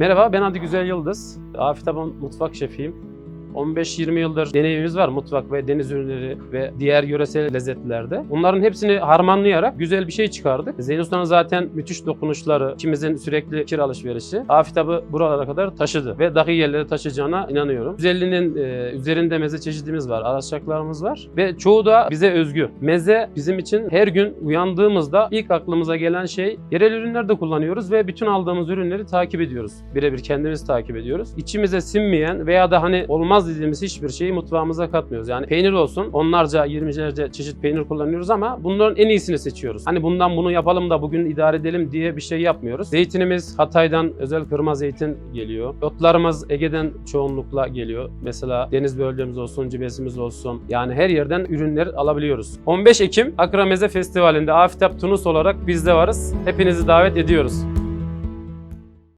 Merhaba, ben Adi Güzel Yıldız. Afet Aban mutfak şefiyim. 15-20 yıldır deneyimimiz var mutfak ve deniz ürünleri ve diğer yöresel lezzetlerde. Bunların hepsini harmanlayarak güzel bir şey çıkardık. Zeynep Usta'nın zaten müthiş dokunuşları, ikimizin sürekli fikir alışverişi Afitab'ı buralara kadar taşıdı ve dahi yerlere taşıyacağına inanıyorum. 150'nin e, üzerinde meze çeşidimiz var, araçaklarımız var ve çoğu da bize özgü. Meze bizim için her gün uyandığımızda ilk aklımıza gelen şey yerel ürünler de kullanıyoruz ve bütün aldığımız ürünleri takip ediyoruz. Birebir kendimiz takip ediyoruz. İçimize sinmeyen veya da hani olmaz dediğimiz hiçbir şeyi mutfağımıza katmıyoruz. Yani peynir olsun onlarca, yirmilerce çeşit peynir kullanıyoruz ama bunların en iyisini seçiyoruz. Hani bundan bunu yapalım da bugün idare edelim diye bir şey yapmıyoruz. Zeytinimiz Hatay'dan özel kırma zeytin geliyor. Otlarımız Ege'den çoğunlukla geliyor. Mesela deniz bölgemiz olsun, cibesimiz olsun. Yani her yerden ürünler alabiliyoruz. 15 Ekim Akra Meze Festivali'nde Afitap Tunus olarak biz de varız. Hepinizi davet ediyoruz.